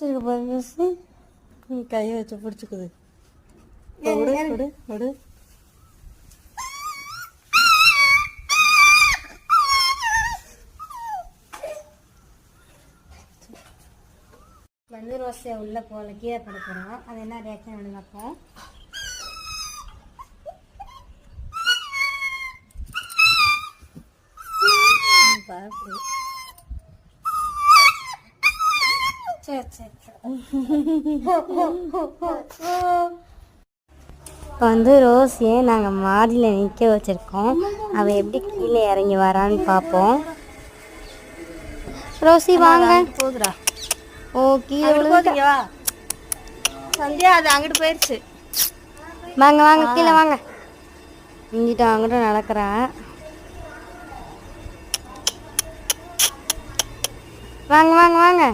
சரி பாருங்க நீ கையை வச்சு பிடிச்சிக்குது. விடு விடு விடு வந்து ரோஸை உள்ளே போகல கீழே பட போகிறோம் அது என்ன ரியாக்ஷன் வந்து பார்ப்போம். இப்போ வந்து ரோஸியை நாங்கள் மாடியில் நிற்க வச்சுருக்கோம். அவள் எப்படி கீழே இறங்கி வரான்னு பார்ப்போம். ரோசி வாங்க. போகுதுடா. ஓ கீழே அங்கிட்டு விழுந்துட்டா. போதுங்க வா. சந்தியா அது அங்கிட்டு போயிடுச்சு வாங்க வாங்க கீழே வாங்க. இங்கிட்ட அங்கிட்ட நடக்கிறா. வாங்க வாங்க வாங்க.